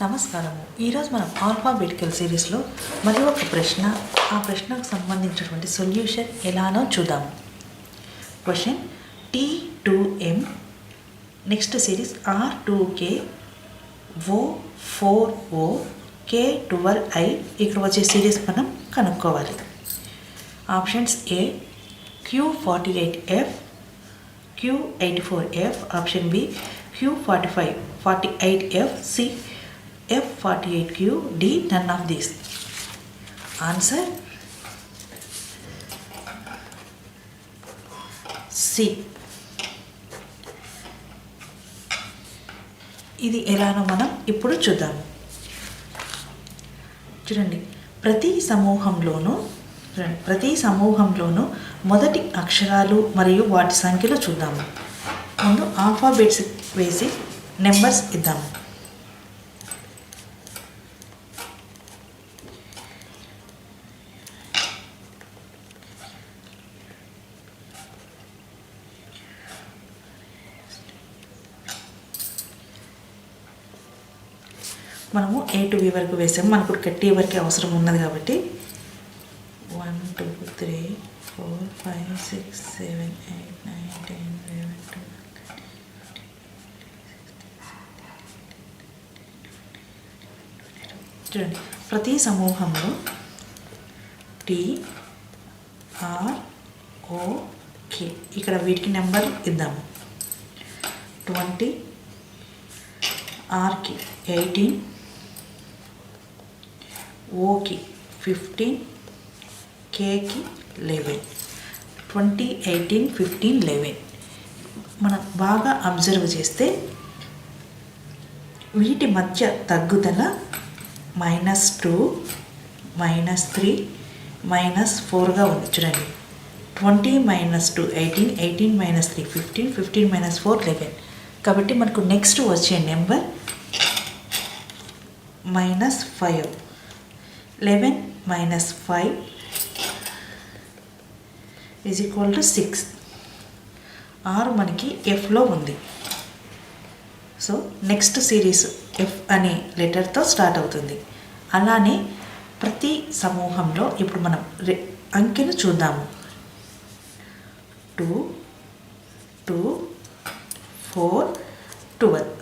నమస్కారము. ఈరోజు మనం ఆల్ఫాబెటికల్ సిరీస్లో మరి ఒక ప్రశ్న ఆ ప్రశ్నకు సంబంధించినటువంటి సొల్యూషన్ ఎలానో చూద్దాము question T two M next series R two K O four O K twelve I ఇక్కడ వచ్చే సిరీస్ మనం కనుక్కోవాలి. Options A Q forty eight F Q eighty four F option B Q forty five forty eight F C F forty eight Q D none of these answer C ఇది ఎలానో మనం ఇప్పుడు చూద్దాము చూడండి ప్రతి సమూహంలోనూ చూడండి ప్రతి సమూహంలోనూ మొదటి అక్షరాలు మరియు వాటి సంఖ్యలు చూద్దాము ముందు ఆల్ఫాబెట్స్ వేసి నెంబర్స్ ఇద్దాము మనము ఏ టు బి వరకు వేసాము మనకు ఇప్పుడు టీ వరకు అవసరం ఉన్నది కాబట్టి one two three four five six seven eight nine ten eleven twelve చూడండి ప్రతి సమూహంలో టీ ఆర్ ఓ కే ఇక్కడ వీటికి నెంబర్ ఇద్దాము ట్వంటీ ఆర్కి ఎయిటీన్ ఓకి fifteen కేకి eleven. Twenty eighteen fifteen eleven. మనం బాగా అబ్జర్వ్ చేస్తే వీటి మధ్య తగ్గుదల minus two minus three minus ఫోర్గా ఉంది. చూడండి. Twenty minus two eighteen eighteen minus three fifteen fifteen minus four eleven. కాబట్టి మనకు నెక్స్ట్ వచ్చే number minus five. Eleven minus five is equal to six ఆరు మనకి ఎఫ్లో ఉంది. సో నెక్స్ట్ సిరీస్ ఎఫ్ అనే లెటర్తో start అవుతుంది. అలానే ప్రతి సమూహంలో ఇప్పుడు మనం రె అంకెను చూద్దాము. టూ టూ ఫోర్ ట్వెల్వ్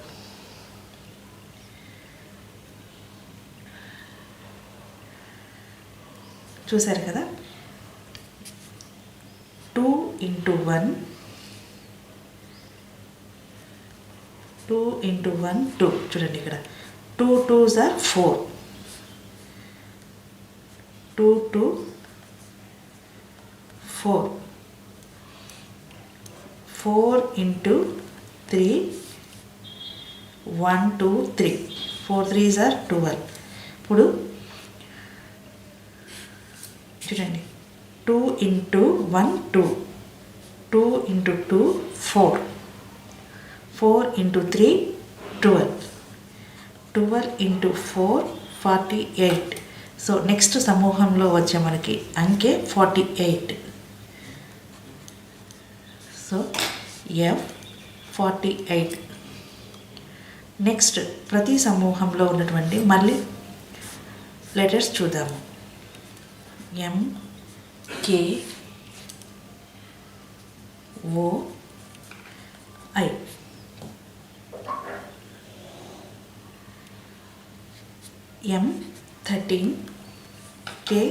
చూశారు కదా? Two into one two into one two చూడండి ఇక్కడ. Two twos are four two two four four into three one two three four threes are twelve ఇప్పుడు చూడండి. Two into one two two into two four four into three twelve twelve into four forty eight so next సమూహంలో వచ్చే మనకి అంకె forty eight so F forty eight next ప్రతి సమూహంలో ఉన్నటువంటి మళ్ళీ లెటర్స్ చూద్దాము. M K O I. M thirteen K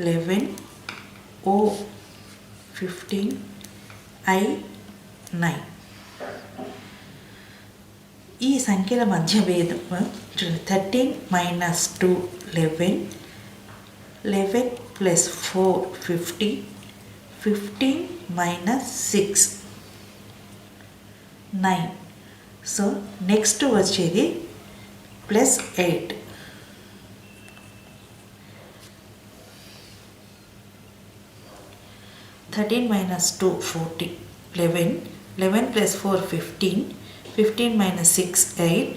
eleven O fifteen I nine. ఈ సంఖ్యల మధ్య భేదం చూడండి thirteen minus two eleven. Eleven plus four fifteen fifteen minus six nine so next వచ్చేది plus eight thirteen minus two forty eleven eleven plus four fifteen fifteen minus six eight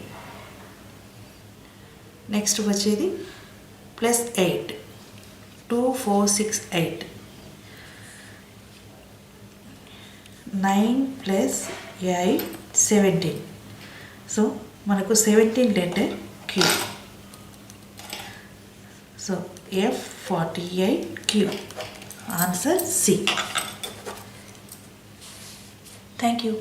next వచ్చేది plus eight two four six eight nine plus eight seventeen so మనకు seventeen letter Q so F forty eight Q answer C thank you